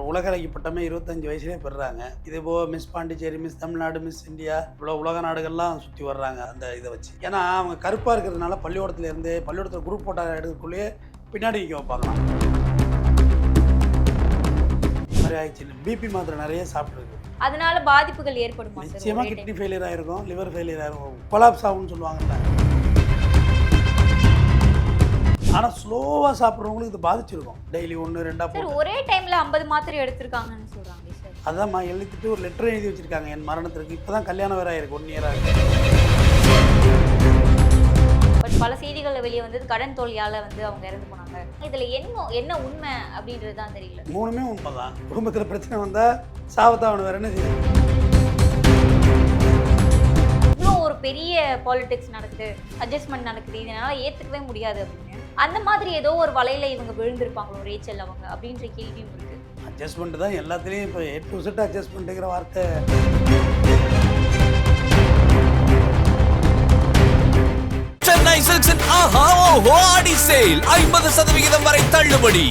அப்புறம் உலகலைக்கு பட்டமே இருபத்தஞ்சு வயசுலேயே பெறுறாங்க. இது போக miss Pondicherry miss Tamil Nadu miss India இவ்வளோ உலக நாடுகள்லாம் சுற்றி வர்றாங்க அந்த இதை வச்சு. ஏன்னா அவங்க கருப்பாக இருக்கிறதுனால பள்ளிக்கூடத்துல இருந்து பள்ளிக்கூடத்தில் குரூப் போட்டோ எடுக்கக்குள்ளேயே பின்னாடி நிற்க வைப்பாங்களாம் மாதிரி ஆயிடுச்சு. பிபி மாத்திரை நிறைய சாப்பிட்ருக்கு அதனால பாதிப்புகள் ஏற்படுமா நிச்சயமாக ஒரே கிட்னி ஃபெயிலியர் ஆயிருக்கும் லிவர் ஃபெயிலியர் ஆயிருக்கும். கொலாப்ஸ் ஆகும்னு சொல்லுவாங்கல்ல. ஆனால் ஸ்லோவாக சாப்பிட்றவங்களுக்கு இது பாதிச்சிருக்கும். டெய்லி ஒன்று ரெண்டா time? சார் போட்டு. ஒரே டைம்ல 50 மாத்திரை எடுத்திருக்காங்கன்னு சொல்றாங்க சார். அதாம்மா எழுதிட்டு ஒரு லெட்டர் எழுதி வச்சிருக்காங்க. என் மரணத்திற்கு இப்போ தான் கல்யாணம் வேற ஆயிருக்கு ஒன் இயராக பட் பல செய்திகள்ல வெளியே வந்தது கடன் தோல்வியால வந்து அவங்க இறந்து போனாங்க. இதுல என்ன என்ன உண்மை அப்படின்றது தான் தெரியல. மூணுமே உண்மை தான் குடும்பத்தில் பிரச்சனை வந்தால் சாவத்தாவன வேற என்ன செய்யும் இவ்வளோ ஒரு பெரிய பாலிடிக்ஸ் நடக்குது அட்ஜஸ்ட்மெண்ட் நடக்குது இதனால ஏத்துக்கவே முடியாது அப்படின்னு. அந்த மாதிரி ஏதோ ஒரு வலையில இவங்க விழுந்திருப்பாங்களோ ரேச்சல் அவங்க அப்படின்ற கேள்வியும் இருக்கு. அட்ஜஸ்ட்மெண்ட் தான் எல்லாத்துலேயும் இப்போ எ டு செட் அட்ஜஸ்ட்மெண்ட்டுங்கிற வார்த்தை. சென்னை சில்க்ஸின் ஆஹா ஓஹோ ஆடி சேல் ஐம்பது சதவிகிதம் வரை தள்ளுபடி.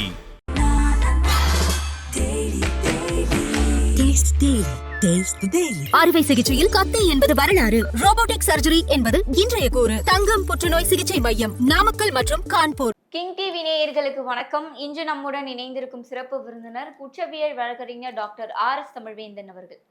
The Daily. அறுவை சிகிச்சையில் கத்தை என்பது வரலாறு. ரோபோட்டிக் சர்ஜரி என்பது இன்றைய கூறு. தங்கம் புற்றுநோய் சிகிச்சை மையம் நாமக்கல் மற்றும் கான்பூர். கிங் டிவி நேயர்களுக்கு வணக்கம். இன்று நம்முடன் இணைந்திருக்கும் சிறப்பு விருந்தினர் குற்றவியல் வழக்கறிஞர் டாக்டர் ஆர் எஸ் தமிழ்வேந்தன் அவர்கள்.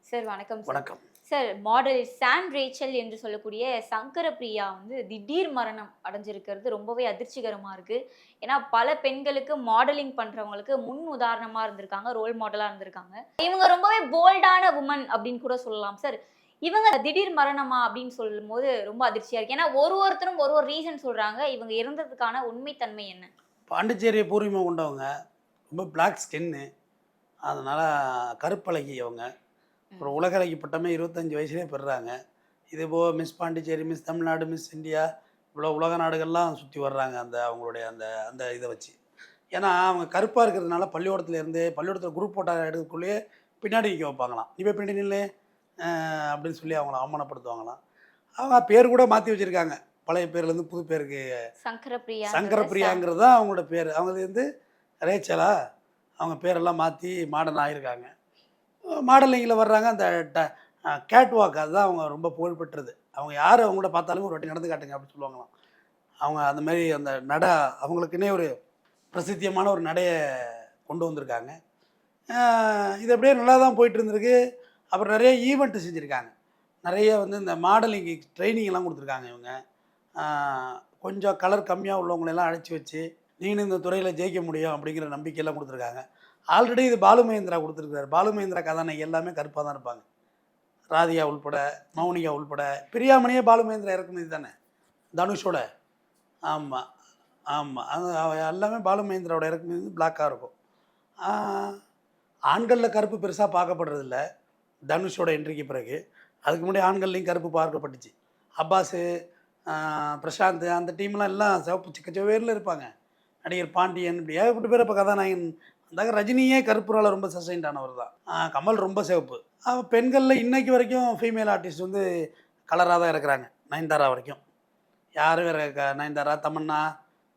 சார் வணக்கம் வணக்கம். சார் மாடல் சான் ரேச்சல் என்று சொல்லக்கூடிய சங்கர பிரியா வந்து திடீர் மரணம் அடைஞ்சிருக்கிறது. ரொம்பவே அதிர்ச்சிகரமாக இருக்குது ஏன்னா பல பெண்களுக்கு மாடலிங் பண்ணுறவங்களுக்கு முன் உதாரணமாக இருந்திருக்காங்க ரோல் மாடலாக இருந்திருக்காங்க. இவங்க ரொம்பவே போல்டான உமன் அப்படின்னு கூட சொல்லலாம் சார் இவங்க திடீர் மரணமா அப்படின்னு சொல்லும் போது ரொம்ப அதிர்ச்சியாக இருக்கு. ஏன்னா ஒரு ஒருத்தரும் ஒரு ஒரு ரீசன் சொல்கிறாங்க இவங்க இறந்ததுக்கான உண்மைத்தன்மை என்ன? பாண்டிச்சேரியை பூர்வீகம் கொண்டவங்க ரொம்ப பிளாக் ஸ்கின்னு அதனால் கருப்பழகி அவங்க அப்புறம் உலகலைக்கு பட்டமே இருபத்தஞ்சி வயசுலேயே பெறுறாங்க. இது போக miss Pondicherry miss Tamil Nadu miss India இவ்வளோ உலக நாடுகள்லாம் சுற்றி வர்றாங்க அந்த அவங்களுடைய அந்த அந்த இதை வச்சு. ஏன்னா அவங்க கருப்பாக இருக்கிறதுனால பள்ளிக்கூடத்துல இருந்து பள்ளிக்கூடத்தில் குரூப் போட்டோ எடுக்கக்குள்ளேயே பின்னாடி நிற்க வைப்பாங்களாம். நீ போய் பின்னாடி நில்லு அஹ் அப்படின்னு சொல்லி அவங்கள அவமானப்படுத்துவாங்களாம். அவங்க பேர் கூட மாற்றி வச்சுருக்காங்க. பழைய பேர்லேருந்து புது பேருக்கு. சங்கர பிரியா சங்கரப்பிரியாங்கிறது தான் அவங்களோட பேர். அவங்க வந்து ரேச்சலா அவங்க பேரெல்லாம் மாற்றி மாடர்ன் ஆகியிருக்காங்க மாடலிங்கில் வர்றாங்க அந்த கேட் வாக் அதுதான் அவங்க ரொம்ப புகழ்பெற்றது. அவங்க யார் அவங்க கூட பார்த்தாலும் ஒரு வாட்டி நடந்து காட்டுங்க அப்படின்னு சொல்லுவாங்களாம். அவங்க அந்த மாதிரி அந்த நட அவங்களுக்குன்னே ஒரு பிரசித்தியமான ஒரு நடையை கொண்டு வந்திருக்காங்க. இது அப்படியே நல்லா தான் போயிட்டு இருந்திருக்கு அப்புறம் நிறைய ஈவெண்ட்டு செஞ்சுருக்காங்க. நிறைய வந்து இந்த மாடலிங் ட்ரைனிங் எல்லாம் கொடுத்துருக்காங்க இவங்க. கொஞ்சம் கலர் கம்மியாக உள்ளவங்களெல்லாம் அழைச்சி வச்சு நீனும் இந்த துறையில் ஜெயிக்க முடியும் அப்படிங்கிற நம்பிக்கையெல்லாம் கொடுத்துருக்காங்க. ஆல்ரெடி இது பாலு மகேந்திரா கொடுத்துருக்காரு பாலு மகேந்திரா கதாநாயகி எல்லாமே கருப்பாக தான் இருப்பாங்க. ராதியா உள்பட மௌனிகா உள்பட பிரியாமணியே பாலு மகேந்திரா இறக்குமதி தானே? தனுஷோட. ஆமாம் ஆமாம் அது எல்லாமே பாலு மகேந்திராவோட இறக்குமதி வந்து பிளாக்காக இருக்கும். ஆண்களில் கருப்பு பெருசாக பார்க்கப்படுறதில்ல தனுஷோட என்ட்ரிக்கு பிறகு அதுக்கு முன்னாடி ஆண்கள்லையும் கருப்பு பார்க்கப்பட்டுச்சு. அப்பாஸு பிரசாந்த் அந்த டீம்லாம் எல்லாம் சிவப்பு சிக்கச்சவேரில் இருப்பாங்க. நடிகர் பாண்டியன் இப்படி ஏகப்பட்ட பேர் இப்போ கதாநாயகன் அந்த ரஜினியே கருப்புறால ரொம்ப சஸ்டைன்ட் ஆனவர் தான் கமல் ரொம்ப சிவப்பு. பெண்களில் இன்னைக்கு வரைக்கும் ஃபீமேல் ஆர்டிஸ்ட் வந்து கலராக தான் இருக்கிறாங்க. நயன்தாரா வரைக்கும். யார் வேறு நயன்தாரா தமன்னா?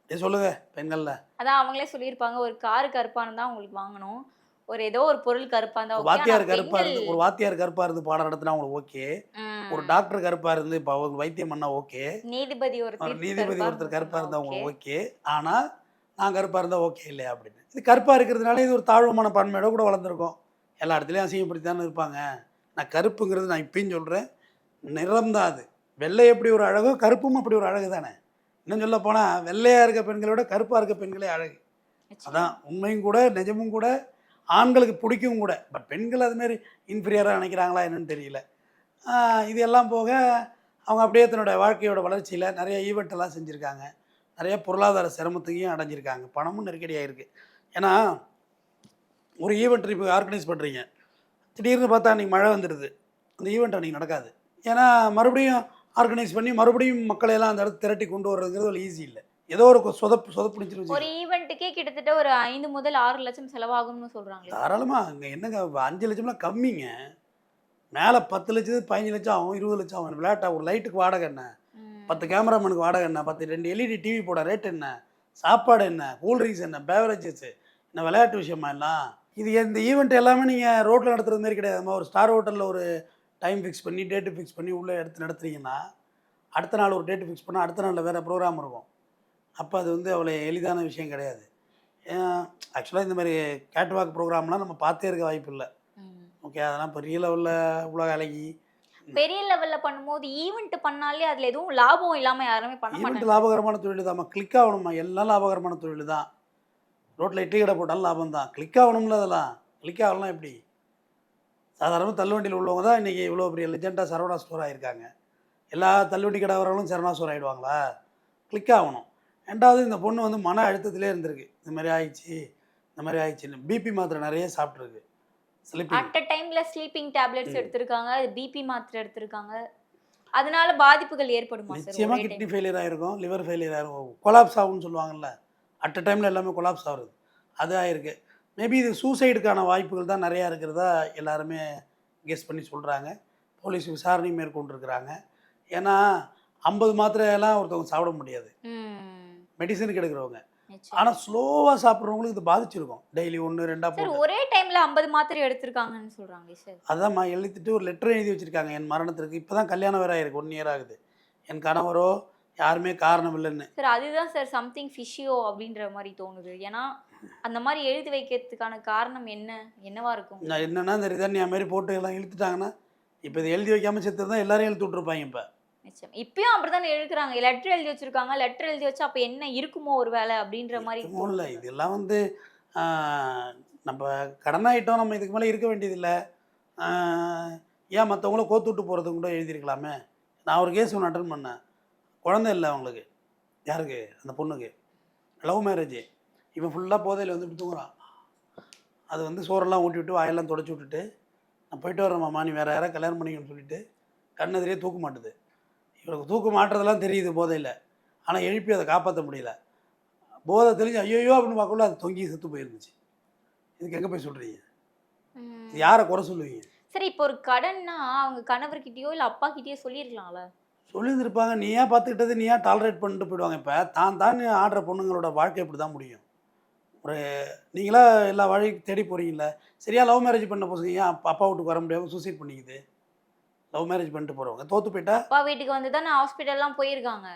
இப்படி சொல்லுங்க பெண்களில். அதான் அவங்களே சொல்லியிருப்பாங்க ஒரு காரு கருப்பா இருந்தா உங்களுக்கு வாங்கணும். ஒரு ஏதோ ஒரு பொருள் கருப்பா இருந்தா. வாத்தியார் கருப்பாக இருந்து ஒரு வாத்தியார் கருப்பாக இருந்து பாடம் நடத்தினா அவங்களுக்கு ஓகே. ஒரு டாக்டர் கருப்பாக இருந்து இப்போ வைத்தியம் பண்ணால் ஓகே நீதிபதி ஒரு நீதிபதி கருப்பா ஒருத்தர் கருப்பாக இருந்தா இருந்தவங்க okay. ஓகே ஆனால் நான் கருப்பாக இருந்தால் ஓகே இல்லையா அப்படின்னு. இது கருப்பாக இருக்கிறதுனால இது ஒரு தாழ்வு மனப்பான்மையோட கூட வளர்ந்துருக்கும். எல்லா இடத்துலையும் அசிங்கப்படுத்தி தானே இருப்பாங்க. நான் கருப்புங்கிறது நான் இப்பயும் சொல்கிறேன் நிறம் தான் அது. வெள்ளை எப்படி ஒரு அழகோ கருப்பும் அப்படி ஒரு அழகு தானே. இன்னும் சொல்ல போனால் வெள்ளையாக இருக்க பெண்களோட கருப்பாக இருக்க பெண்களே அழகு. அதான் உண்மையும் கூட நிஜமும் கூட ஆண்களுக்கு பிடிக்கும் கூட. பட் பெண்கள் அதுமாரி இன்ஃபீரியராக நினைக்கிறாங்களா என்னன்னு தெரியல. இது எல்லாம் போக அவங்க அப்படியே தன்னோட வாழ்க்கையோட வளர்ச்சியில் நிறைய ஈவெண்ட் எல்லாம் செஞ்சுருக்காங்க. நிறைய பொருளாதார சிரமத்தையும் அடைஞ்சிருக்காங்க. பணமும் நெருக்கடியாக இருக்குது ஏன்னா ஒரு ஈவெண்ட் இப்போ ஆர்கனைஸ் பண்ணுறீங்க திடீர்னு பார்த்தா அன்றைக்கி மழை வந்துடுது அந்த ஈவெண்ட் அன்றைக்கி நடக்காது. ஏன்னா மறுபடியும் ஆர்கனைஸ் பண்ணி மறுபடியும் மக்களை எல்லாம் அந்த இடத்து திரட்டி கொண்டு வர்றதுங்கிறது ஒரு ஈஸி இல்லை. ஏதோ ஒரு சொதப்பு சொதப்பிடிச்சிருந்து ஒரு ஈவெண்ட்டுக்கே கிட்டத்தட்ட ஒரு ஐந்து முதல் ஆறு லட்சம் செலவாகும்னு சொல்றாங்களே. தாராளமாக அங்கே என்னங்க அஞ்சு லட்சம்லாம் கம்மிங்க. மேலே பத்து லட்சத்து பதினஞ்சு லட்சம் ஆகும் இருபது லட்சம் ஆகும். விளையாட்டா ஒரு லைட்டுக்கு வாடகை என்ன. பத்து கேமராமேனுக்கு வாடகை என்ன? பத்து ரெண்டு எல்இடி டிவி போட ரேட் என்ன? சாப்பாடு என்ன? கூல்ட்ரிங்க்ஸ் என்ன? பேவரேஜஸ் என்ன? விளையாட்டு விஷயமா எல்லாம் இது இந்த ஈவெண்ட் எல்லாமே நீங்கள் ரோட்டில் நடத்துறது மாதிரி கிடையாது. நம்ம ஒரு ஸ்டார் ஹோட்டலில் ஒரு டைம் ஃபிக்ஸ் பண்ணி டேட்டு ஃபிக்ஸ் பண்ணி உள்ளே எடுத்து நடத்துறீங்கன்னா அடுத்த நாள் ஒரு டேட்டு ஃபிக்ஸ் பண்ணால் அடுத்த நாளில் வேறு ப்ரோக்ராம் இருக்கும். அப்போ அது வந்து அவ்வளோ எளிதான விஷயம் கிடையாது. ஆக்சுவலாக இந்த மாதிரி கேட்வாக் ப்ரோக்ராம்லாம் நம்ம பார்த்தே இருக்க வாய்ப்பு இல்லை. ஓகே அதெல்லாம் பெரிய லெவலில் உலக அழகி பெரிய லெவல்ல பண்ணும்போது ஈவெண்ட் பண்ணாலே அதுல எதுவும் லாபம் இல்லாம யாருமே பண்ண ஈவெண்ட் லாபகரமான தொழில் தான்மா கிளிக் ஆகணுமா எல்லாம் லாபகரமான தொழில் தான் ரோட்டில் இட்லி கடை போட்டாலும் லாபம் தான் கிளிக் ஆகணும்ல அதெல்லாம். கிளிக் ஆகலாம் எப்படி? சாதாரணமாக தள்ளுவண்டியில் உள்ளவங்க தான் இன்றைக்கி இவ்வளோ பெரிய லெஜெண்டாக சரவணா ஸ்டோர் ஆகியிருக்காங்க எல்லா தள்ளுவண்டி கடை வரவங்களும் சரவணா ஸ்டோர் ஆகிடுவாங்களா கிளிக் ஆகணும். ரெண்டாவது இந்த பொண்ணு வந்து மன அழுத்தத்திலே இருந்திருக்கு. இந்த மாதிரி ஆயிடுச்சு இந்த மாதிரி ஆயிடுச்சுன்னு. பிபி மாத்திரை நிறைய சாப்பிட்ருக்கு அட் அ டைம்ல ஸ்லீப்பிங் டேப்லெட்ஸ். எடுத்திருக்காங்க பிபி மாத்திரை எடுத்திருக்காங்க. அதனால பாதிப்புகள் ஏற்படுமா சார் நிச்சயமாக கிட்னி ஃபெயிலியர் ஆகிருக்கும் லிவர் ஃபெயிலியர் ஆகிருக்கும் கொலாப்ஸ் ஆகும்னு சொல்லுவாங்கல்ல. அட் அ டைமில் எல்லாமே கொலாப்ஸ் ஆகுறது. அது ஆயிருக்கு. மேபி இது சூசைடுக்கான வாய்ப்புகள் தான் நிறையா இருக்கிறதா எல்லாருமே கெஸ் பண்ணி சொல்கிறாங்க போலீஸ் விசாரணை மேற்கொண்டிருக்கிறாங்க. ஏன்னா ஐம்பது மாத்திரையெல்லாம் ஒருத்தவங்க சாப்பிட முடியாது. மெடிசனுக்கு எடுக்கிறவங்க. ஆனால் ஸ்லோவாக சாப்பிட்றவங்களுக்கு இது பாதிச்சிருக்கும். டெய்லி ஒன்று ரெண்டாக சார் போட்டு. ஒரே டைம்ல 50 மாத்திரை எடுத்திருக்காங்கன்னு சொல்றாங்க சார். அதாம்மா எழுதிட்டு ஒரு லெட்டர் எழுதி வச்சுருக்காங்க என் மரணத்திற்கு. இப்போ தான் கல்யாணம் வேறு ஆயிருக்கு ஒன் இயர் ஆகுது. என் கணவரோ யாருமே காரணம் இல்லைன்னு. சார் அதுதான் சார் சம்திங் ஃபிஷியோ அப்படின்ற மாதிரி தோணுது. ஏன்னா அந்த மாதிரி எழுதி வைக்கிறதுக்கான காரணம் என்ன? என்னவா இருக்கும்? நான் என்னன்னா இந்த ரிதன்யா மாதிரி போட்டு எல்லாம் இழுத்துட்டாங்கன்னா இப்போ இது எழுதி வைக்காம செத்து தான் எல்லாரும் இழுத்து விட்ருப்பாங்க இப்போ. நிச்சயம். இப்பயும் அப்படித்தானே எழுதுறாங்க. லெட்டர் எழுதி வச்சிருக்காங்க. லெட்டர் எழுதி வச்சா அப்ப என்ன இருக்குமோ ஒரு வேலை அப்படின்ற மாதிரி இல்லை. இதெல்லாம் வந்து நம்ம கடனாயிட்டோம். நம்ம இதுக்கு மேலே இருக்க வேண்டியதில்லை. ஏன் மற்றவங்கள கோத்து விட்டு போகிறது கூட எழுதியிருக்கலாமே? நான் ஒரு கேஸ் ஒன்று அட்டன் பண்ணேன். குழந்தை இல்லை அவங்களுக்கு. யாருக்கு? அந்த பொண்ணுக்கு. லவ் மேரேஜ் இவன் ஃபுல்லாக போதையில் வந்து இப்படி தூங்குறான். அது வந்து சோறெல்லாம் ஊட்டி விட்டு வாயெல்லாம் தொடச்சி விட்டுட்டு நான் போயிட்டு வரேன் மாமா. நீ வேறு யாராவது கல்யாணம் பண்ணிக்கணும்னு சொல்லிட்டு கண்ணெதிரே தூக்க மாட்டுது. இவளுக்கு தூக்க மாட்டுறதெல்லாம் தெரியுது போதையில். ஆனால் எழுப்பி அதை காப்பாற்ற முடியல. போதை தெரிஞ்சு ஐயோ அப்படின்னு பார்க்கல அது தொங்கி செத்து போயிருந்துச்சு. இதுக்கு எங்கே போய் சொல்கிறீங்க. யாரை குறை சொல்லுவீங்க? சரி இப்போ ஒரு கடன்னா அவங்க கணவர்கிட்டயோ இல்ல அப்பா கிட்டயோ சொல்லிருக்கலாம்ல? சொல்லியிருந்திருப்பாங்க. நீ ஏன் பார்த்துக்கிட்டது? நீ ஏன் டாலரேட் பண்ணிட்டு போயிடுவாங்க இப்போ? தான் தான் ஆடுற பொண்ணுங்களோட வாழ்க்கை இப்படி தான் முடியும். ஒரு நீங்களா எல்லா வழியும் தேடி போகிறீங்கள சரியா லவ் மேரேஜ் பண்ண அப்பா அப்பா வீட்டுக்கு வர முடியாமல் சூசைட் பண்ணிக்குது? லவ் மேரேஜ் பண்ணிட்டு போகிறவங்க தோற்று போயிட்டா? அப்பா வீட்டுக்கு வந்து தானே ஹாஸ்பிட்டல்லாம் போயிருக்காங்க.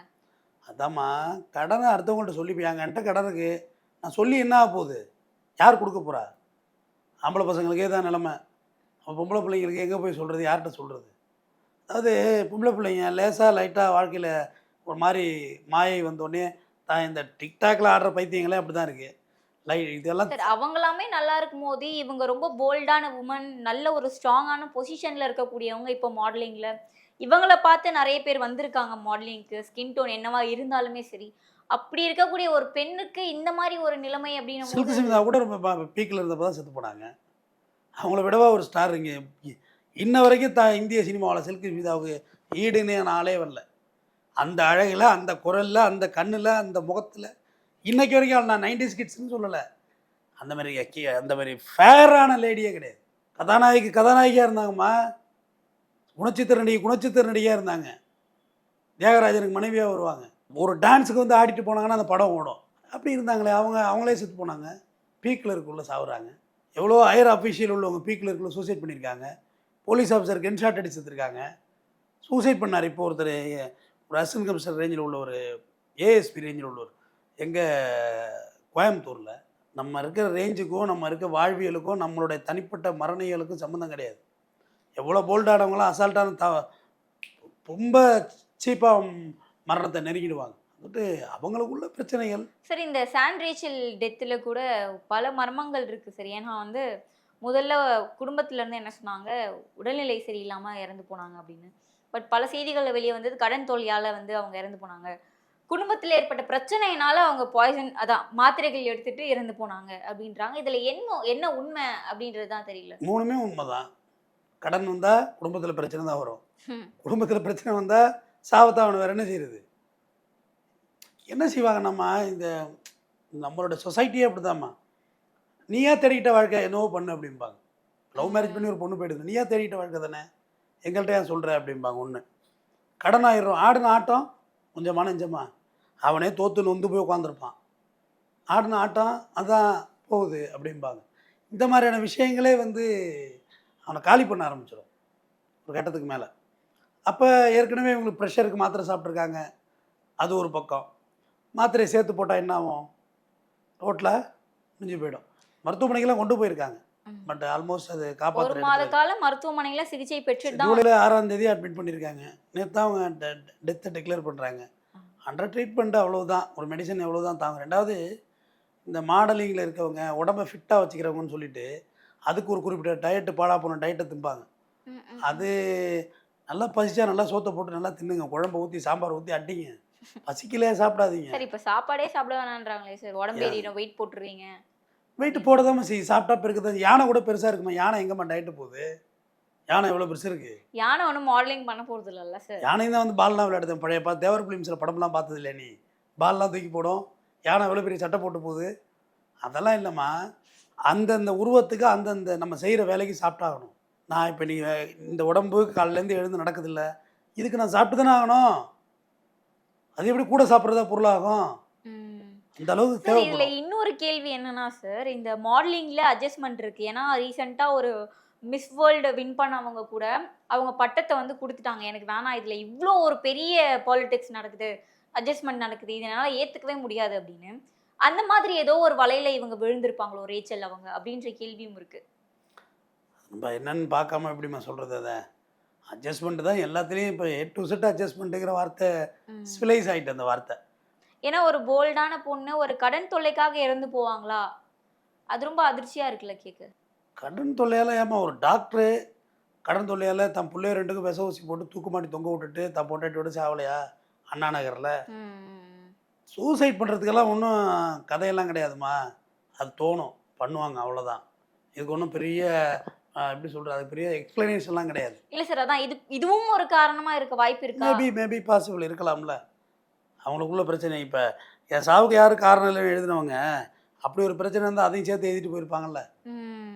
அதாம்மா கடனை அடுத்தவங்கள்ட்ட சொல்லி போய் என்கிட்ட கடன் இருக்கு. நான் சொல்லி என்ன ஆக போகுது? யார் கொடுக்க போகிறா ஆம்பளை பசங்களுக்கே தான் நிலமை. அப்போ பொம்பளை பிள்ளைங்களுக்கு எங்கே போய் சொல்கிறது யார்கிட்ட சொல்கிறது அதாவது பொம்பளை பிள்ளைங்க லேசாக லைட்டாக வாழ்க்கையில் ஒரு மாதிரி மாயை வந்தோடனே தான் இந்த டிக்டாக்ல ஆடுற பைத்தியங்களே அப்படி தான் இருக்குது இதெல்லாம் சார் அவங்களாமே நல்லா இருக்கும் போது இவங்க ரொம்ப போல்டான உமன் நல்ல ஒரு ஸ்ட்ராங்கான பொசிஷன்ல இருக்கக்கூடியவங்க இப்போ மாடலிங்ல இவங்கள பார்த்து நிறைய பேர் வந்திருக்காங்க மாடலிங்க்கு ஸ்கின் டோன் என்னவா இருந்தாலுமே சரி. அப்படி இருக்கக்கூடிய ஒரு பெண்ணுக்கு இந்த மாதிரி ஒரு நிலைமை சில்க் அப்படின்னு சிமிதா கூட ரொம்ப பீக்கில் இருந்தப்போ தான் செத்து போனாங்க. அவங்கள விடவா ஒரு ஸ்டார் இங்கே இன்ன வரைக்கும் த இந்திய சினிமாவில் சில்க் சிமிதாவுக்கு ஈடுன்னு ஆளே வரல. அந்த அழகில் அந்த குரலில் அந்த கண்ணில் அந்த முகத்தில் இன்னைக்கு வரைக்கும் நான் நைன்டிஸ் கிட்ஸ்னு சொல்லலை. அந்த மாதிரி கி- அந்த மாதிரி ஃபேரான லேடியே கிடையாது. கதாநாயகி கதாநாயகியாக இருந்தாங்கம்மா. குணச்சித்திர நடிகை குணச்சித்திர நடிகையாக இருந்தாங்க. தியாகராஜனுக்கு மனைவியாக வருவாங்க. ஒரு டான்ஸுக்கு வந்து ஆடிட்டு போனாங்கன்னா அந்த படம் ஓடும். அப்படி இருந்தாங்களே அவங்க அவங்களே செத்து போனாங்க. பீக்கில் இருக்குள்ள சாவுறாங்க. எவ்வளோ ஹையர் அஃபீஷியல் உள்ளவங்க பீக்கில் இருக்குள்ள சூசைட் பண்ணியிருக்காங்க. போலீஸ் ஆஃபீஸர் கென்ஷாட் அடி செத்துருக்காங்க. சூசைட் பண்ணார். இப்போ ஒருத்தர் ஒரு அசிஸ்டன்ட் கமிஷனர் ரேஞ்சில் உள்ள ஒரு ஏஎஸ்பி ரேஞ்சில் உள்ளவர். எங்கள் கோயம்புத்தூரில் நம்ம இருக்கிற ரேஞ்சுக்கும் நம்ம இருக்க வாழ்வியலுக்கும் நம்மளுடைய தனிப்பட்ட மரணியலுக்கும் சம்மந்தம் கிடையாது. எவ்வளோ போல்டானவங்களும் அசால்ட்டான த ரொம்ப சீப்பாக மரணத்தை நெருங்கிடுவாங்க. வந்துட்டு அவங்களுக்குள்ள பிரச்சனைகள். சரி இந்த சான் டெத்தில் கூட பல மர்மங்கள் இருக்குது சரி. ஏன்னா வந்து முதல்ல குடும்பத்துலேருந்து என்ன சொன்னாங்க? உடல்நிலை சரியில்லாமல் இறந்து போனாங்க அப்படின்னு. பட் பல செய்திகளில் வெளியே வந்தது கடன் தோல்வியால் வந்து அவங்க இறந்து போனாங்க. குடும்பத்துல ஏற்பட்ட பிரச்சனையினால அவங்க பாய்சன் அதான் மாத்திரைகள் எடுத்துட்டு இறந்து போனாங்க அப்படின்றாங்க. இதுல என்ன என்ன உண்மை அப்படின்றது தான் தெரியல. மூணுமே உண்மைதான். கடன் வந்தால் குடும்பத்தில் பிரச்சனை தான் வரும். குடும்பத்தில் பிரச்சனை வந்தால் சாவத்தான் அவனை வேறு என்ன செய்யுது என்ன செய்வாங்க நம்ம? இந்த நம்மளோட சொசைட்டியே அப்படிதாம்மா. நீயா தேடிக்கிட்ட வாழ்க்கை என்னவோ பண்ணு அப்படிம்பாங்க. லவ் மேரேஜ் பண்ணி ஒரு பொண்ணு போயிடுது. நீயா தேடிக்கிட்ட வாழ்க்கை தானே? எங்கள்கிட்ட ஏன் சொல்கிற அப்படிம்பாங்க ஒன்று கடன் ஆயிரும். ஆடின ஆட்டம் கொஞ்சமா நெஞ்சமா. அவனே தோத்து நொந்து போய் உட்காந்துருப்பான் ஆடின ஆட்டம் அதான் போகுது அப்படிம்பாங்க. இந்த மாதிரியான விஷயங்களே வந்து அவனை காலி பண்ண ஆரம்பிச்சிடும் ஒரு கட்டத்துக்கு மேலே. அப்போ ஏற்கனவே இவங்களுக்கு ப்ரெஷருக்கு மாத்திரை சாப்பிட்ருக்காங்க அது ஒரு பக்கம். மாத்திரையை சேர்த்து போட்டால் என்ன ஆகும்? டோட்டலாக முடிஞ்சு போயிடும். மருத்துவமனைக்கெல்லாம் கொண்டு போயிருக்காங்க. பட் ஆல்மோஸ்ட் அது காப்பாற்ற மாத காலம் மருத்துவமனையில சிகிச்சை தான் ஜூலையில் ஆறாம் தேதி அட்மிட் பண்ணியிருக்காங்க. நேற்று அவங்க டெத்தை டிக்ளேர் பண்ணுறாங்க அண்டர் ட்ரீட்மெண்ட் அவ்வளவுதான். ஒரு மெடிசன் எவ்வளோதான் தாங்க ரெண்டாவது இந்த மாடலிங்கில் இருக்கவங்க உடம்ப ஃபிட்டாக வச்சுக்கிறவங்கன்னு சொல்லிட்டு அதுக்கு ஒரு குறிப்பிட்ட டயட்டு பாழா போன டயட்டை திம்பாங்க. அது நல்லா பசிச்சா நல்லா சோத்தை போட்டு நல்லா தின்னுங்க. குழம்பு ஊற்றி சாம்பார் ஊற்றி அடிங்க. பசிக்கலையே சாப்பிடாதீங்க. சார் இப்ப சாப்பாடே சாப்பிட வேணான்றாங்களே சார். உடம்பு. ஏறிடும் வெயிட் போட்டுருவீங்க. வெயிட் போடதாம செய்யும் சாப்பிட்டா பெருக்குதான் யானை கூட பெருசாக இருக்குமா? யானை எங்கம்மா டயட்டு போகுது? யானை எவ்வளோ பெருசு இருக்குது யானை ஒன்றும் மாடலிங் பண்ண போறது இல்லைல்ல சார் யானையும் தான் வந்து பால்லாம் விளையாடுது. பழைய பா தேவர் பிலிம்ஸில் படம்லாம் பார்த்தது இல்லை நீ பால்லாம் தூக்கி போடும். யானை எவ்வளோ பெரிய சட்டை போட்டு போகுது? அதெல்லாம் இல்லைம்மா. அந்தந்த உருவத்துக்கு அந்தந்த நம்ம செய்கிற வேலைக்கு சாப்பிட்டாகணும். நான் இப்போ நீ இந்த உடம்பு காலையிலேருந்து எழுந்து நடக்குதில்ல. இதுக்கு நான் சாப்பிட்டு தானே ஆகணும். அது எப்படி கூட சாப்பிட்றதா பொருளாகும். அந்த அளவுக்கு தேவைப்படும். இன்னொரு கேள்வி என்னன்னா சார் இந்த மாடலிங்ல அட்ஜஸ்ட்மெண்ட் இருக்கு. ஏன்னா ரீசெண்டா ஒரு மிஸ் வேர்ல்டு வின் பண்ணவங்க கூட அவங்க பட்டத்தை வந்து கொடுத்துட்டாங்க. எனக்கு வேணாம் இதுல இவ்வளோ ஒரு பெரிய பாலிடிக்ஸ் நடக்குது அட்ஜஸ்ட்மெண்ட் நடக்குது இதனால ஏத்துக்கவே முடியாது அப்படின்னு. அந்த மாதிரி ஏதோ ஒரு வலையில இவங்க விழுந்திருப்பாங்களோ ரேச்சல் அவங்க அப்படின்ற கேள்வியும் இருக்கு. நம்ம என்னன்னு பார்க்காம எப்படிம்மா சொல்கிறது அதை? அட்ஜஸ்ட்மெண்ட் தான் எல்லாத்துலேயும் இப்போ ஏ டு செட் அட்ஜஸ்ட்மெண்ட்டுங்கிற வார்த்தை. ஸ்பிலைஸ் ஆகிட்டு அந்த வார்த்தை. ஏன்னா ஒரு போல்டான பொண்ணு ஒரு கடன் தொல்லைக்காக இறந்து போவாங்களா? அது ரொம்ப அதிர்ச்சியா இருக்குல்ல கேக்கு. கடன் தொல்லையால் ஏமா ஒரு டாக்டரு கடன் தொல்லையால் தன் பிள்ளைய ரெண்டுக்கும் விச ஊசி போட்டு தூக்கு மாட்டி தொங்க விட்டுட்டு தன் பொண்டாட்டியோட சாவலையா? அண்ணா நகரில். சூசைட் பண்ணுறதுக்கெல்லாம் ஒன்றும் கதையெல்லாம் கிடையாதுமா அது தோணும். பண்ணுவாங்க அவ்வளோதான் இதுக்கு ஒன்றும் பெரிய எப்படி சொல்கிறது அது பெரிய எக்ஸ்பிளனேஷன்லாம் கிடையாது. இல்ல சார் அதான் இது இதுவும் ஒரு காரணமா இருக்க வாய்ப்பு இருக்கா? மேபி மேபி பாசிபிள் இருக்கலாம்ல. அவங்களுக்குள்ள பிரச்சனை இப்போ என் சாவுக்கு யாரும் காரணம் இல்லைன்னு எழுதினவங்க அப்படி ஒரு பிரச்சனை இருந்தால் அதையும் சேர்த்து எழுதிட்டு போயிருப்பாங்கல்ல.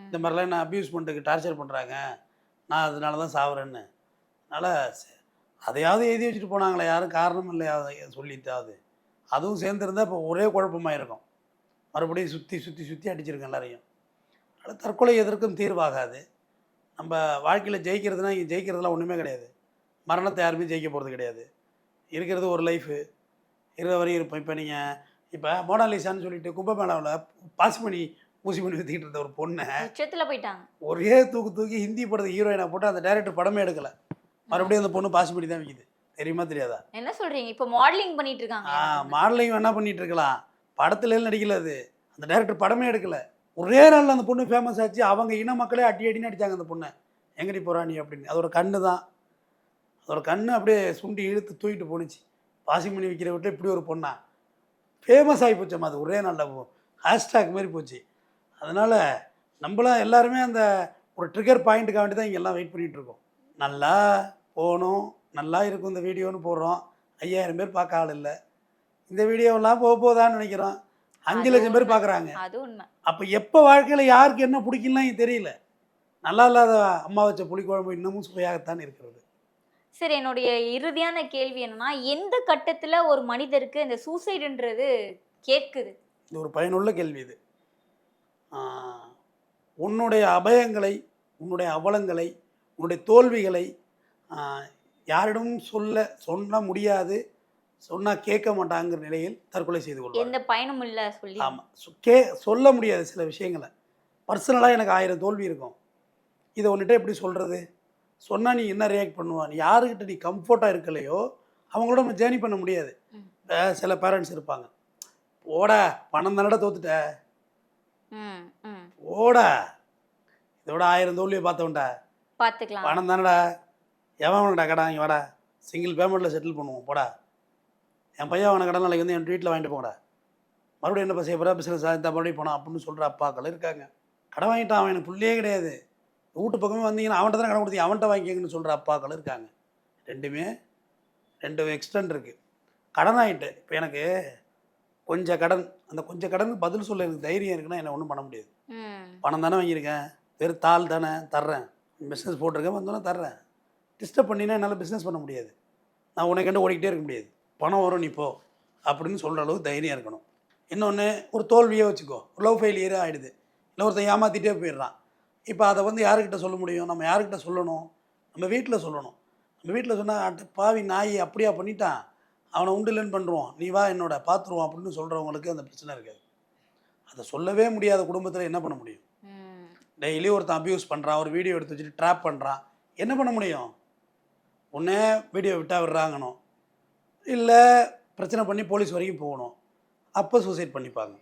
இந்த மாதிரிலாம் என்ன பண்ணுறதுக்கு டார்ச்சர் பண்ணுறாங்க நான் அதனால தான் சாவுறேன்னு. அதனால் அதையாவது எழுதி வச்சுட்டு போனாங்களே யாரும் காரணம் இல்லையா சொல்லித்தாவது அதுவும் சேர்ந்துருந்தா இப்போ ஒரே குழப்பமாக இருக்கும் மறுபடியும் சுற்றி சுற்றி சுற்றி அடிச்சிருக்கேன் எல்லாரையும். அதனால் தற்கொலை எதற்கும் தீர்வாகாது. நம்ம வாழ்க்கையில் ஜெயிக்கிறதுனா இங்கே ஜெயிக்கிறதுலாம் ஒன்றுமே கிடையாது. மரணத்தை யாருமே ஜெயிக்க போகிறது கிடையாது. இருக்கிறது ஒரு லைஃபு இருக்கிற வரையும் இருப்போம். இப்போ நீங்கள் இப்போ மோனாலிசான்னு சொல்லிட்டு கும்பமேளாவில் பாசிமணி ஊசி பண்ணி விற்றுக்கிட்டு இருந்த ஒரு பொண்ணை உச்சத்துல போயிட்டாங்க. ஒரே தூக்கு தூக்கி ஹிந்தி படத்துக்கு ஹீரோயினை போட்டு அந்த டைரக்டர் படமே எடுக்கல. மறுபடியும் அந்த பொண்ணு பாஸ் பண்ணி தான் விற்கிது தெரியுமா தெரியாதா? என்ன சொல்றீங்க? இப்போ மாடலிங் பண்ணிட்டு இருக்காங்க. ஆ மாடலிங் வேணா பண்ணிட்டு இருக்கலாம். படத்துல நடிக்கல அது. அந்த டைரக்டர் படமே எடுக்கல. ஒரே நாளில் அந்த பொண்ணு ஃபேமஸ் ஆச்சு. அவங்க இன மக்களே அடி அடின்னு அடிச்சாங்க அந்த பொண்ணை. எங்கடி போறா நீ அப்படின்னு. அதோட கண்ணு தான் அதோட கண்ணு அப்படியே சுண்டி இழுத்து தூக்கிட்டு போணுச்சு. பாசிங் பண்ணி விற்கிற விட்டு இப்படி ஒரு பொண்ணா? ஃபேமஸ் ஆகி போச்சம்மா அது. ஒரே நாளில் ஹேஷ்டாக் மாதிரி போச்சு. அதனால் நம்மளாம் எல்லாருமே அந்த ஒரு ட்ரிகர் பாயிண்ட்டுக்காக வேண்டி தான் இங்கே எல்லாம் வெயிட் பண்ணிகிட்டு இருக்கோம். நல்லா போகணும் நல்லா இருக்கும் இந்த வீடியோன்னு போடுறோம். ஐயாயிரம் பேர் பார்க்க ஆள் இல்லை. இந்த வீடியோவெல்லாம் போக போதான்னு நினைக்கிறோம். அஞ்சு லட்சம் பேர். பார்க்குறாங்க. அது உண்மை. அப்போ எப்போ வாழ்க்கையில் யாருக்கு என்ன பிடிக்கும்லாம் எனக்கு தெரியல. நல்லா இல்லாத அம்மா வச்ச புளிக்குழம்பு இன்னமும் சுவையாகத்தான் இருக்கிறது. சரி என்னுடைய இறுதியான கேள்வி என்னன்னா எந்த கட்டத்துல ஒரு மனிதருக்கு இந்த சூசைடுன்றது கேட்குது? இது ஒரு பயனுள்ள கேள்வி இது. உன்னுடைய அபயங்களை உன்னுடைய அவலங்களை உன்னுடைய தோல்விகளை யாரிடமும் சொல்ல சொல்ல முடியாது. சொன்னால் கேட்க மாட்டாங்கிற நிலையில் தற்கொலை செய்து கொள்வார் எந்த பயனும் இல்ல சொல்லி. ஆமாம் கே சொல்ல முடியாது சில விஷயங்களை. பர்சனலாக எனக்கு ஆயிரம் தோல்வி இருக்கும். இதை ஒன்றுட்ட எப்படி சொல்கிறது சொன்னால் நீ என்ன ரியாக்ட் பண்ணுவா? நீ யாருக்கிட்ட நீ கம்ஃபர்ட்டாக இருக்கலையோ அவங்களோட நம்ம ஜேர்னி பண்ண முடியாது. சில பேரண்ட்ஸ் இருப்பாங்க. ஓடா பணம் தானடா தோத்துட்ட. ஓடா இதோட ஆயிரம் தோல்வியை பார்த்தவன்டா பாத்துக்கலாம் பணம் தானடா. எவன் அவனடா கடா? இங்கே வாடா. சிங்கிள் பேமெண்ட்டில் செட்டில் பண்ணுவோம். போடா. என் பையன் அவனை கடன் நாளைக்கு வந்து என் வீட்டில் வாங்கிட்டு போடா மறுபடியும் என்ன செய்ய போகிறா பிஸ்னஸ் இந்த மறுபடியும் போனான் அப்படின்னு சொல்கிற அப்பாக்கள் இருக்காங்க. கடன் வாங்கிட்டான் அவன். எனக்கு புள்ளியே கிடையாது. வீட்டு பக்கமே வந்தீங்கன்னா அவன்கிட்ட தான் கடன் கொடுத்தீங்க? அவன்கிட்ட வாங்கிக்கங்கன்னு சொல்கிற அப்பாக்கள் இருக்காங்க. ரெண்டுமே ரெண்டு எக்ஸ்டெண்ட் இருக்குது கடன் ஆகிட்டு இப்போ எனக்கு கொஞ்சம் கடன் அந்த கொஞ்சம் கடனுக்கு பதில் சொல்ல எனக்கு தைரியம் இருக்குன்னா என்ன ஒன்றும் பண்ண முடியாது. பணம் தானே வாங்கியிருக்கேன். வெறும் தாள் தானே தர்றேன். பிஸ்னஸ் போட்டிருக்கேன் வந்தோன்னே தர்றேன். டிஸ்டர்ப் பண்ணினா என்னால் பிஸ்னஸ் பண்ண முடியாது. நான் உனக்கண்டு ஓடிக்கிட்டே இருக்க முடியாது. பணம் வரும் நீ போ அப்படின்னு சொல்கிற அளவுக்கு தைரியம் இருக்கணும். இன்னொன்று ஒரு தோல்வியே வச்சுக்கோ. ஒரு லவ் ஃபெயிலியரே ஆகிடுது இல்லை ஒருத்தன் ஏமாற்றிட்டே போயிடுறான். இப்போ அதை வந்து யாருக்கிட்ட சொல்ல முடியும்? நம்ம யாருக்கிட்ட சொல்லணும்? நம்ம வீட்டில் சொல்லணும். நம்ம வீட்டில் சொன்னால் பாவி நாய் அப்படியா பண்ணிட்டான். அவனை உண்டு இல்லைன்னு பண்ணுருவோம் நீ வா என்னோட பார்த்துருவோம் அப்படின்னு சொல்கிறவங்களுக்கு அந்த பிரச்சனை இருக்காது. அதை சொல்லவே முடியாத குடும்பத்தில் என்ன பண்ண முடியும். டெய்லி ஒருத்தன் அப்யூஸ் பண்ணுறான் ஒரு வீடியோ எடுத்து வச்சுட்டு ட்ராப் பண்ணுறான் என்ன பண்ண முடியும்? ஒன்றே வீடியோ விட்டால் விடுறாங்கணும். இல்லை பிரச்சனை பண்ணி போலீஸ் வரைக்கும் போகணும். அப்போ சூசைட் பண்ணிப்பாங்க.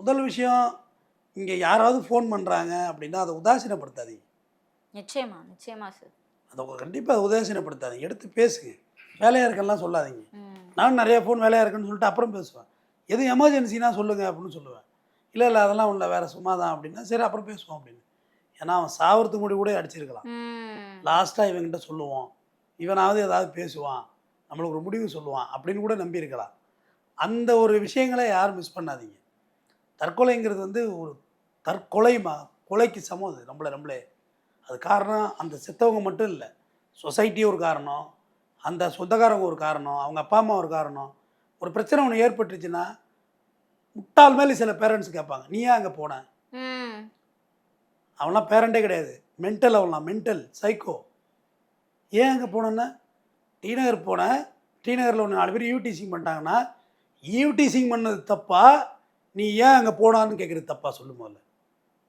முதல் விஷயம் இங்கே யாராவது ஃபோன் பண்ணுறாங்க அப்படின்னா அதை உதாசீனப்படுத்தாதீங்க. நிச்சயமா நிச்சயமா சார் அதை கண்டிப்பாக உதாசீனப்படுத்தாதீங்க. எடுத்து பேசுங்க. வேலையாக இருக்கெல்லாம் சொல்லாதீங்க. ம். நானும் நிறைய ஃபோன் வேலையாக இருக்குன்னு சொல்லிட்டு அப்புறம் பேசுவேன். எது எமர்ஜென்சினா சொல்லுங்கள் அப்படின்னு சொல்லுவேன். இல்லை இல்லை அதெல்லாம் இல்லை வேறு சும்மா தான் அப்படின்னா சரி அப்புறம் பேசுவோம் அப்படின்னு. ஏன்னா அவன் சாவறதுக்கு முடி கூட அடிச்சிருக்கலாம். ம். லாஸ்ட்டாக இவன்கிட்ட சொல்லுவோம். இவனாவது ஏதாவது பேசுவான். நம்மளுக்கு ஒரு முடிவு சொல்லுவான் அப்படின்னு கூட நம்பியிருக்கலாம் அந்த ஒரு விஷயங்களை யாரும் மிஸ் பண்ணாதீங்க. தற்கொலைங்கிறது வந்து ஒரு தற்கொலைமா கொலைக்கு சமம் அது. நம்மளை நம்மளே. அது காரணம் அந்த செத்தவங்க மட்டும் இல்லை. சொசைட்டி ஒரு காரணம். அந்த சொந்தக்காரங்க ஒரு காரணம் அவங்க அப்பா அம்மா ஒரு காரணம். ஒரு பிரச்சனை ஒன்று ஏற்பட்டுச்சுன்னா முட்டாள் மேலே சில பேரண்ட்ஸ் கேட்பாங்க நீ ஏன் அங்கே போன. அவன்லாம் பேரண்டே கிடையாது. மென்டல் அவன்லாம் மென்டல் சைக்கோ ஏன் அங்கே போனேன்னா டி நகர் போனேன் டி நகரில் ஒன்று நாலு பேர் யூடிசிங் பண்ணிட்டாங்கன்னா யூடிசிங் பண்ணது தப்பா? நீ ஏன் அங்கே போனான்னு கேட்குறது தப்பா சொல்லு முதல்ல.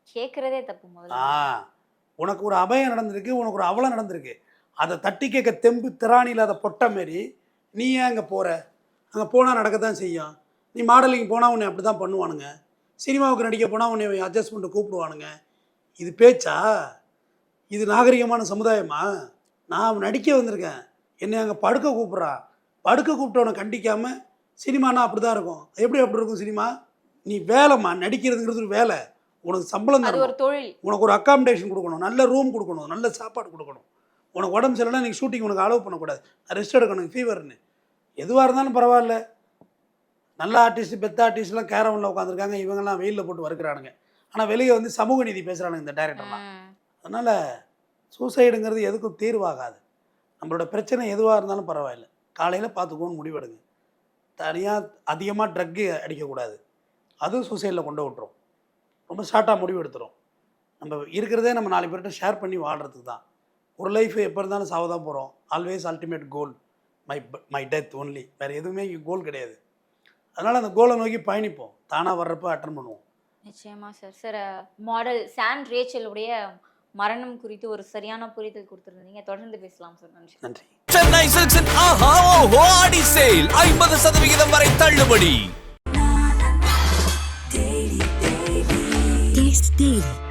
கேக்குறதே தப்பு முதல்ல. ஆ. உனக்கு ஒரு அபயம் நடந்திருக்கு உனக்கு ஒரு அவலம் நடந்திருக்கு. அதை தட்டி கேட்க தெம்பு திராணி இல்லாத பொட்டை மாரி நீ ஏன் அங்கே போகிற அங்கே போனால் நடக்கத்தான் செய்யும். நீ மாடலிங் போனால் உன்னை அப்படி தான் பண்ணுவானுங்க. சினிமாவுக்கு நடிக்க போனால் உன்னை அட்ஜஸ்ட்மெண்ட்டு கூப்பிடுவானுங்க. இது பேச்சா? இது நாகரிகமான சமுதாயமா? நான் நடிக்க வந்திருக்கேன். என்னை அங்கே படுக்க கூப்பிட்றான் படுக்க கூப்பிட்டவனை கண்டிக்காமல் சினிமானா அப்படி தான் இருக்கும் எப்படி அப்படி இருக்கும் சினிமா? நீ வேலைம்மா. நடிக்கிறதுங்கிறது ஒரு வேலை. உனக்கு சம்பளம் தரணும். ஒரு தொழில். உனக்கு ஒரு அக்காமடேஷன் கொடுக்கணும். நல்ல ரூம் கொடுக்கணும். நல்ல சாப்பாடு கொடுக்கணும். உனக்கு உடம்பு சரியில்லைனா நீங்கள் ஷூட்டிங் உனக்கு அலோவ் பண்ணக்கூடாது. ரெஸ்ட் எடுக்கணும் ஃபீவர்னு எதுவாக இருந்தாலும் பரவாயில்ல. நல்ல ஆர்டிஸ்ட் பெத்த ஆர்டிஸ்ட்லாம் கேரவனில் உட்காந்துருக்காங்க இவங்கெல்லாம் வெயிலில் போட்டு வறுக்கிறானுங்க ஆனால் வெளியே வந்து சமூக நீதி பேசுகிறானுங்க இந்த டைரக்டர்லாம். அதனால் சூசைடுங்கிறது எதுக்கும் தீர்வாகாது. நம்மளோட பிரச்சனை எதுவாக இருந்தாலும் பரவாயில்ல. காலையில் பார்த்துக்கோன்னு முடிவெடுங்க. தனியாக அதிகமாக ட்ரக்கு அடிக்கக்கூடாது. அதுவும் சூசைடில் கொண்டு விட்டுரும். ரொம்ப ஷார்ட்டாக முடிவு எடுத்துரும். நம்ம இருக்கிறதே நம்ம நாலு பேர்கிட்ட ஷேர் பண்ணி வாழ்கிறதுக்கு தான். ஒரு லைஃப் எப்போ இருந்தாலும் சாவ தான் போகிறோம் always ultimate goal my my death only வேறு எதுவுமே இங்கே கோல் கிடையாது. அதனால் அந்த கோலை நோக்கி பயணிப்போம். தானாக வர்றப்ப அட்டன் பண்ணுவோம். நிச்சயமா சார் சார் மாடல் சான் ரேச்சலுடைய மரணம் குறித்து ஒரு சரியான புரிதல் கொடுத்துருந்தீங்க. தொடர்ந்து பேசலாம் சார் நன்றி. நன்றி. சென்னை சில்க்ஸின் ஆஹா ஓஹோ ஆடி சேல். ஐம்பது சதவிகிதம் வரை தள்ளுபடி.